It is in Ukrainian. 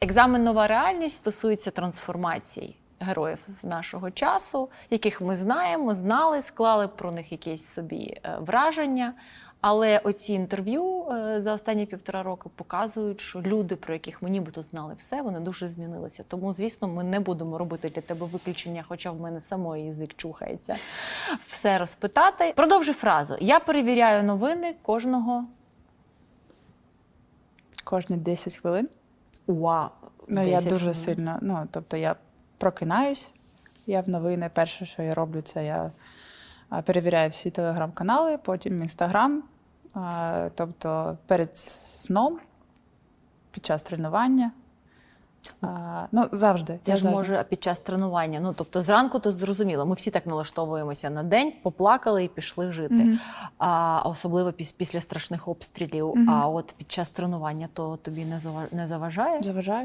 Екзамен нова реальність стосується трансформацій героїв нашого часу, яких ми знаємо, знали, склали про них якесь собі е, враження. Але оці інтерв'ю е, за останні півтора року показують, що люди, про яких ми нібито знали все, вони дуже змінилися. Тому, звісно, ми не будемо робити для тебе виключення, хоча в мене самої язик чухається все розпитати. Продовжу фразу. Я перевіряю новини кожного Кожні 10 хвилин. Вау. Ну, я дуже сильно. Ну, тобто я прокинаюсь, я в новини. Перше, що я роблю, це я перевіряю всі телеграм-канали, потім інстаграм. Тобто перед сном, під час тренування. Ну, завжди. Це я ж завжди. може під час тренування. Ну тобто зранку то зрозуміло. Ми всі так налаштовуємося на день, поплакали і пішли жити. Мгм. А особливо піс- після страшних обстрілів. Мгм. А от під час тренування то тобі не зава- не заважає? Заважаю.